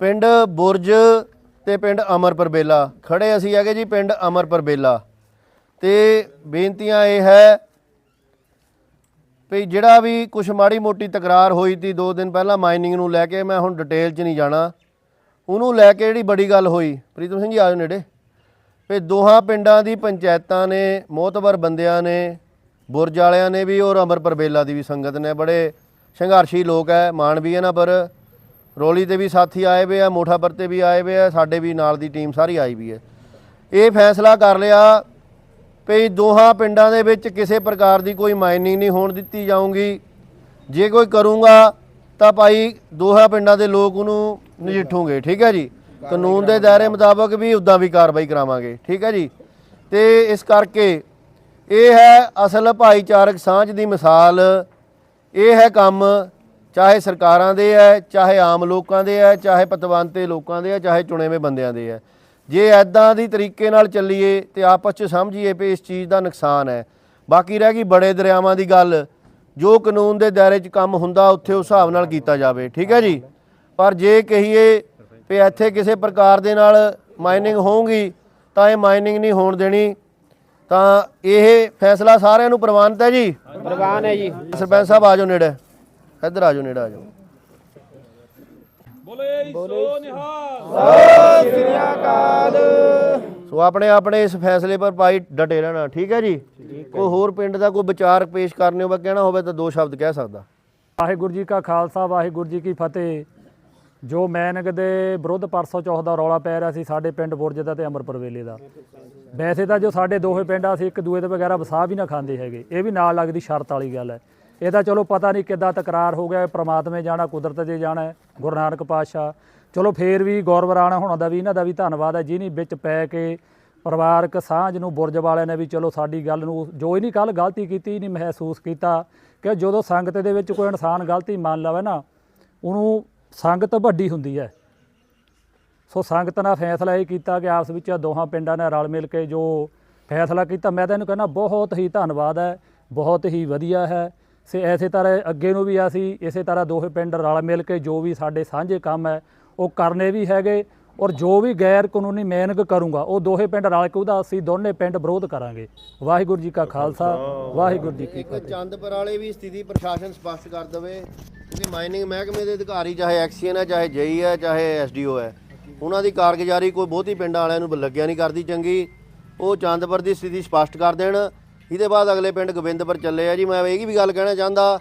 ਪਿੰਡ ਬੁਰਜ ਤੇ ਪਿੰਡ ਅਮਰਪੁਰ ਬੇਲਾ। ਖੜੇ ਅਸੀਂ ਹੈਗੇ ਜੀ ਪਿੰਡ ਅਮਰਪੁਰ ਬੇਲਾ। ਤੇ ਬੇਨਤੀਆਂ ਇਹ ਹੈ ਵੀ ਜਿਹੜਾ ਵੀ ਕੁਛ ਮਾੜੀ ਮੋਟੀ ਤਕਰਾਰ ਹੋਈ ਤੀ ਦੋ ਦਿਨ ਪਹਿਲਾਂ ਮਾਈਨਿੰਗ ਨੂੰ ਲੈ ਕੇ ਮੈਂ ਹੁਣ ਡਿਟੇਲ 'ਚ ਨਹੀਂ ਜਾਣਾ। ਉਹਨੂੰ ਲੈ ਕੇ ਜਿਹੜੀ ਬੜੀ ਗੱਲ ਹੋਈ, ਪ੍ਰੀਤਮ ਸਿੰਘ ਜੀ ਆਜੋ ਨੇੜੇ। ਵੀ ਦੋਹਾਂ ਪਿੰਡਾਂ ਦੀ ਪੰਚਾਇਤਾਂ ਨੇ ਮੋਤਬਰ ਬੰਦਿਆਂ ਨੇ, ਬੁਰਜ ਵਾਲਿਆਂ ਨੇ ਵੀ ਔਰ ਅਮਰਪੁਰ ਬੇਲਾ ਦੀ ਵੀ ਸੰਗਤ ਨੇ ਬੜੇ ਸੰਘਰਸ਼ੀ ਲੋਕ ਹੈ, ਮਾਣ ਵੀ ਇਹਨਾਂ ਪਰ। ਰੋਲੀ ਤੇ ਵੀ ਸਾਥੀ ਆਏ ਵੇ ਆ, ਮੋਠਾਪੁਰ ਤੇ ਵੀ ਆਏ ਵੇ ਆ, ਸਾਡੇ ਵੀ ਨਾਲ ਦੀ ਟੀਮ ਸਾਰੀ ਆਈ ਵੀ ਹੈ ਇਹ ਫੈਸਲਾ ਕਰ ਲਿਆ ਵੀ ਦੋਹਾਂ ਪਿੰਡਾਂ ਦੇ ਵਿੱਚ ਕਿਸੇ ਪ੍ਰਕਾਰ ਦੀ ਕੋਈ ਮਾਈਨਿੰਗ ਨਹੀਂ ਹੋਣ ਦਿੱਤੀ ਜਾਊਗੀ। ਜੇ ਕੋਈ ਕਰੂੰਗਾ ਤਾਂ ਭਾਈ ਦੋਹਾਂ ਪਿੰਡਾਂ ਦੇ ਲੋਕ ਉਹਨੂੰ ਨਜਿੱਠੂਗੇ, ਠੀਕ ਹੈ ਜੀ? ਕਾਨੂੰਨ ਦੇ ਦਾਇਰੇ ਮੁਤਾਬਕ ਵੀ ਉਦਾਂ ਵੀ ਕਾਰਵਾਈ ਕਰਾਵਾਂਗੇ, ਠੀਕ ਹੈ ਜੀ? ਤੇ ਇਸ ਕਰਕੇ ਇਹ ਹੈ ਅਸਲ ਭਾਈਚਾਰਕ ਸਾਂਝ ਦੀ ਮਿਸਾਲ, ਇਹ ਹੈ ਕੰਮ ਚਾਹੇ ਸਰਕਾਰਾਂ ਦੇ ਹੈ ਚਾਹੇ ਆਮ ਲੋਕਾਂ ਦੇ ਹੈ ਚਾਹੇ ਪਤਵੰਤੇ ਲੋਕਾਂ ਦੇ ਹੈ ਚਾਹੇ ਚੁਣੇਵੇਂ ਬੰਦਿਆਂ ਦੇ ਹੈ। ਜੇ ਐਦਾਂ ਦੀ ਤਰੀਕੇ ਨਾਲ ਚੱਲੀਏ ਤੇ ਆਪਸ 'ਚ ਸਮਝੀਏ ਵੀ ਇਸ ਚੀਜ਼ ਦਾ ਨੁਕਸਾਨ ਹੈ। ਬਾਕੀ ਰਹਿ ਗਈ ਬੜੇ ਦਰਿਆਵਾਂ ਦੀ ਗੱਲ। ਜੋ ਕਾਨੂੰਨ ਦੇ ਦਾਇਰੇ 'ਚ ਕੰਮ ਹੁੰਦਾ ਉੱਥੇ ਉਸ ਹਿਸਾਬ ਨਾਲ ਕੀਤਾ ਜਾਵੇ। ਠੀਕ ਹੈ ਜੀ? ਪਰ ਜੇ ਕਹੀਏ ਵੀ ਇੱਥੇ ਕਿਸੇ ਪ੍ਰਕਾਰ ਦੇ ਨਾਲ ਮਾਈਨਿੰਗ ਹੋਊਗੀ ਤਾਂ ਇਹ ਮਾਈਨਿੰਗ ਨਹੀਂ ਹੋਣ ਦੇਣੀ। ਤਾਂ ਇਹ ਫੈਸਲਾ ਸਾਰਿਆਂ ਨੂੰ ਪ੍ਰਵਾਨਿਤ ਹੈ ਜੀ? ਪ੍ਰਵਾਨ ਹੈ ਜੀ। ਸਰਪੰਚ ਸਾਹਿਬ ਆਜੋ ਨੇੜੇ। ਇੱਧਰ ਆਜੋ ਨੇੜੇ ਆਜੋ ਸੋ ਆਪਣੇ ਆਪਣੇ ਇਸ ਫੈਸਲੇ ਪਰ ਭਾਈ ਡਟੇ ਰਹਿਣਾ ਠੀਕ ਹੈ ਜੀ? ਕੋਈ ਹੋਰ ਪਿੰਡ ਦਾ ਕੋਈ ਵਿਚਾਰ ਪੇਸ਼ ਕਰਨੇ ਹੋਵੇ ਕਹਿਣਾ ਹੋਵੇ ਤਾਂ ਦੋ ਸ਼ਬਦ ਕਹਿ ਸਕਦਾ। ਵਾਹਿਗੁਰੂ ਜੀ ਕਾ ਖਾਲਸਾ ਵਾਹਿਗੁਰੂ ਜੀ ਕੀ ਫਤਿਹ। ਜੋ ਮੈਨਕ ਦੇ ਵਿਰੁੱਧ ਪਰਸੋਂ ਚੌਥ ਦਾ ਰੌਲਾ ਪੈ ਰਿਹਾ ਸੀ ਸਾਡੇ ਪਿੰਡ ਬੁਰਜ ਦਾ ਤੇ ਅਮਰਪੁਰ ਵੇਲੇ ਦਾ। ਵੈਸੇ ਤਾਂ ਜੋ ਸਾਡੇ ਦੋਹੇ ਪਿੰਡ ਆ ਅਸੀਂ ਇੱਕ ਦੂਏ ਦੇ ਵਗੈਰਾ ਵਸਾ ਵੀ ਨਾ ਖਾਂਦੇ ਹੈਗੇ। ਇਹ ਵੀ ਨਾਲ ਲੱਗਦੀ ਸ਼ਰਤ ਵਾਲੀ ਗੱਲ ਹੈ। ਇਹਦਾ ਚਲੋ ਪਤਾ ਨਹੀਂ ਕਿੱਦਾਂ ਤਕਰਾਰ ਹੋ ਗਿਆ ਪ੍ਰਮਾਤਮੇ ਜਾਣਾ, ਕੁਦਰਤ ਦੇ ਜਾਣਾ ਗੁਰੂ ਨਾਨਕ ਪਾਤਸ਼ਾਹ। ਚਲੋ ਫੇਰ ਵੀ ਗੌਰਵ ਰਾਣਾ ਹੋਣਾ ਦਾ ਵੀ, ਇਹਨਾਂ ਦਾ ਵੀ ਧੰਨਵਾਦ ਹੈ, ਜਿਹਨੇ ਵਿੱਚ ਪੈ ਕੇ ਪਰਿਵਾਰਕ ਸਾਂਝ ਨੂੰ, ਬੁਰਜ ਵਾਲਿਆਂ ਨੇ ਵੀ ਚਲੋ ਸਾਡੀ ਗੱਲ ਨੂੰ ਜੋ ਹੀ ਨਹੀਂ ਕੱਲ ਗਲਤੀ ਕੀਤੀ, ਨਹੀਂ ਮਹਿਸੂਸ ਕੀਤਾ, ਕਿ ਜਦੋਂ ਸੰਗਤ ਦੇ ਵਿੱਚ ਕੋਈ ਇਨਸਾਨ ਗਲਤੀ ਮੰਨ ਲਵੇ ਨਾ, ਉਹਨੂੰ ਸੰਗਤ ਵੱਡੀ ਹੁੰਦੀ ਹੈ। ਸੋ ਸੰਗਤ ਨਾਲ ਫੈਸਲਾ ਇਹ ਕੀਤਾ ਕਿ ਆਪਸ ਵਿੱਚ ਦੋਹਾਂ ਪਿੰਡਾਂ ਨੇ ਰਲ ਮਿਲ ਕੇ ਜੋ ਫੈਸਲਾ ਕੀਤਾ, ਮੈਂ ਤਾਂ ਇਹਨੂੰ ਕਹਿੰਦਾ ਬਹੁਤ ਹੀ ਧੰਨਵਾਦ ਹੈ, ਬਹੁਤ ਹੀ ਵਧੀਆ ਹੈ। ਸੇ ਐਸੇ ਤਰ੍ਹਾਂ ਅੱਗੇ ਨੂੰ ਵੀ ਅਸੀਂ ਇਸੇ ਤਰ੍ਹਾਂ ਦੋਹੇ ਪਿੰਡ ਰਲ ਮਿਲ ਕੇ ਜੋ ਵੀ ਸਾਡੇ ਸਾਂਝੇ ਕੰਮ ਹੈ, ਉਹ ਕਰਨੇ ਵੀ ਹੈਗੇ ਔਰ ਜੋ ਵੀ ਗੈਰ ਕਾਨੂੰਨੀ ਮਿਹਨਤ ਕਰੂੰਗਾ, ਉਹ ਦੋਹੇ ਪਿੰਡ ਰਲ ਕੇ ਉਹਦਾ ਅਸੀਂ ਦੋਨੇ ਪਿੰਡ ਵਿਰੋਧ ਕਰਾਂਗੇ। ਵਾਹਿਗੁਰੂ ਜੀ ਕਾ ਖਾਲਸਾ, ਵਾਹਿਗੁਰੂ ਜੀ ਕੀ ਇੱਕ ਚੰਦਪੁਰ ਵਾਲੇ ਵੀ ਸਥਿਤੀ ਪ੍ਰਸ਼ਾਸਨ ਸਪਸ਼ਟ ਕਰ ਦੇਵੇ ਕਿ ਮਾਈਨਿੰਗ ਮਹਿਕਮੇ ਦੇ ਅਧਿਕਾਰੀ ਚਾਹੇ ਐਕਸੀਅਨ ਹੈ, ਚਾਹੇ ਜਈ ਹੈ, ਚਾਹੇ ਐਸਡੀਓ ਹੈ, ਉਹਨਾਂ ਦੀ ਕਾਰਗੁਜ਼ਾਰੀ ਕੋਈ ਬਹੁਤੀ ਪਿੰਡਾਂ ਵਾਲਿਆਂ ਨੂੰ ਲੱਗਿਆ ਨਹੀਂ ਕਰਦੀ ਚੰਗੀ। ਉਹ ਚੰਦਪੁਰ ਦੀ ਸਥਿਤੀ ਸਪਸ਼ਟ ਕਰ ਦੇਣ ਇਹਦੇ ਬਾਅਦ ਅਗਲੇ ਪਿੰਡ ਗੋਬਿੰਦਪੁਰ ਚੱਲੇ ਆ ਜੀ। ਮੈਂ ਇਹ ਵੀ ਗੱਲ ਕਹਿਣਾ ਚਾਹੁੰਦਾ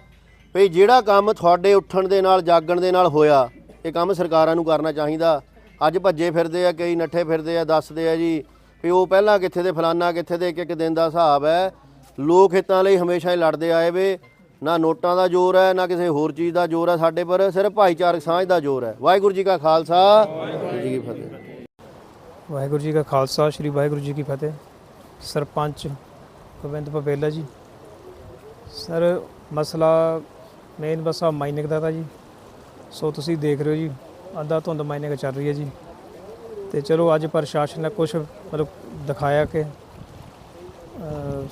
ਵੀ ਜਿਹੜਾ ਕੰਮ ਤੁਹਾਡੇ ਉੱਠਣ ਦੇ ਨਾਲ, ਜਾਗਣ ਦੇ ਨਾਲ ਹੋਇਆ, ਇਹ ਕੰਮ ਸਰਕਾਰਾਂ ਨੂੰ ਕਰਨਾ ਚਾਹੀਦਾ। ਅੱਜ ਭੱਜੇ ਫਿਰਦੇ ਆ, ਕਈ ਨੱਠੇ ਫਿਰਦੇ ਆ, ਦੱਸਦੇ ਆ ਜੀ ਵੀ ਉਹ ਪਹਿਲਾਂ ਕਿੱਥੇ ਦੇ, ਫਲਾਨਾ ਕਿੱਥੇ ਦੇ ਇੱਕ ਇੱਕ ਦਿਨ ਦਾ ਹਿਸਾਬ ਹੈ। ਲੋਕ ਹਿੱਤਾਂ ਲਈ ਹਮੇਸ਼ਾ ਹੀ ਲੜਦੇ ਆਏ ਵੇ। ਨਾ ਨੋਟਾਂ ਦਾ ਜ਼ੋਰ ਹੈ, ਨਾ ਕਿਸੇ ਹੋਰ ਚੀਜ਼ ਦਾ ਜ਼ੋਰ ਹੈ ਸਾਡੇ ਪਰ, ਸਿਰਫ ਭਾਈਚਾਰਕ ਸਾਂਝ ਦਾ ਜ਼ੋਰ ਹੈ। ਵਾਹਿਗੁਰੂ ਜੀ ਕਾ ਖਾਲਸਾ, ਵਾਹਿਗੁਰੂ ਜੀ ਕੀ ਫਤਿਹ। ਵਾਹਿਗੁਰੂ ਜੀ ਕਾ ਖਾਲਸਾ, ਸ੍ਰੀ ਵਾਹਿਗੁਰੂ ਜੀ ਕੀ ਫਤਿਹ। ਸਰਪੰਚ ਗੋਬਿੰਦ ਪਪੇਲਾ ਜੀ। ਸਰ, ਮਸਲਾ ਮੇਨ ਬਸਾ ਮਾਈਨਿੰਗ ਦਾ ਤਾਂ ਜੀ। ਸੋ ਤੁਸੀਂ ਦੇਖ ਰਹੇ ਹੋ ਜੀ, ਅੱਧਾ ਧੁੰਦ ਮਾਈਨਿੰਗ ਚੱਲ ਰਹੀ ਹੈ ਜੀ। ਤੇ ਚਲੋ ਅੱਜ ਪ੍ਰਸ਼ਾਸਨ ਨੇ ਕੁਝ ਮਤਲਬ ਦਿਖਾਇਆ ਕਿ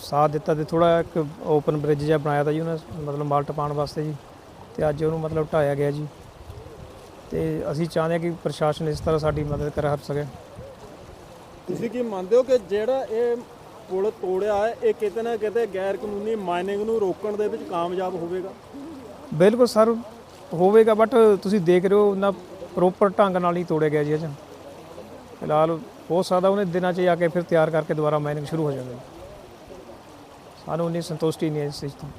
ਸਾਥ ਦਿੱਤਾ ਤੇ ਥੋੜਾ ਇੱਕ ਓਪਨ ਬ੍ਰਿਜ ਜਿਹਾ ਬਣਾਇਆ ਤਾਂ ਜੀ ਉਹਨਾਂ, ਮਤਲਬ ਮਾਲਟ ਪਾਉਣ ਵਾਸਤੇ ਜੀ। ਤੇ ਅੱਜ ਉਹਨੂੰ ਮਤਲਬ ਢਾਇਆ ਗਿਆ ਜੀ। ਤੇ ਅਸੀਂ ਚਾਹੁੰਦੇ ਹਾਂ ਕਿ ਪ੍ਰਸ਼ਾਸਨ ਇਸ ਤਰ੍ਹਾਂ ਸਾਡੀ ਮਦਦ ਕਰ ਸਕੇ। ਤੁਸੀਂ ਕੀ ਮੰਨਦੇ ਹੋ ਕਿ ਜਿਹੜਾ ਇਹ ਪੁਲ ਤੋੜਿਆ ਹੈ, ਇਹ ਕਿਤੇ ਨਾ ਕਿਤੇ ਗੈਰ ਕਾਨੂੰਨੀ ਮਾਈਨਿੰਗ ਨੂੰ ਰੋਕਣ ਦੇ ਵਿੱਚ ਕਾਮਯਾਬ ਹੋਵੇਗਾ। ਬਿਲਕੁਲ ਸਰ, ਹੋਵੇਗਾ ਬਟ ਤੁਸੀਂ ਦੇਖ ਰਹੇ ਹੋ ਨਾ ਪ੍ਰੋਪਰ ਢੰਗ ਨਾਲ ਹੀ ਤੋੜਿਆ ਗਿਆ ਜੀ ਅਜੇ ਫਿਲਹਾਲ ਹੋ ਸਕਦਾ ਉਹਨੇ ਦਿਨਾਂ 'ਚ ਹੀ ਆ ਕੇ ਫਿਰ ਤਿਆਰ ਕਰਕੇ ਦੁਬਾਰਾ ਮਾਈਨਿੰਗ ਸ਼ੁਰੂ ਹੋ ਜਾਵੇ। ਸਾਨੂੰ ਉਨੀ ਸੰਤੁਸ਼ਟੀ ਨਹੀਂ ਹੈ ਇਸ ਚੀਜ਼ ਤੋਂ।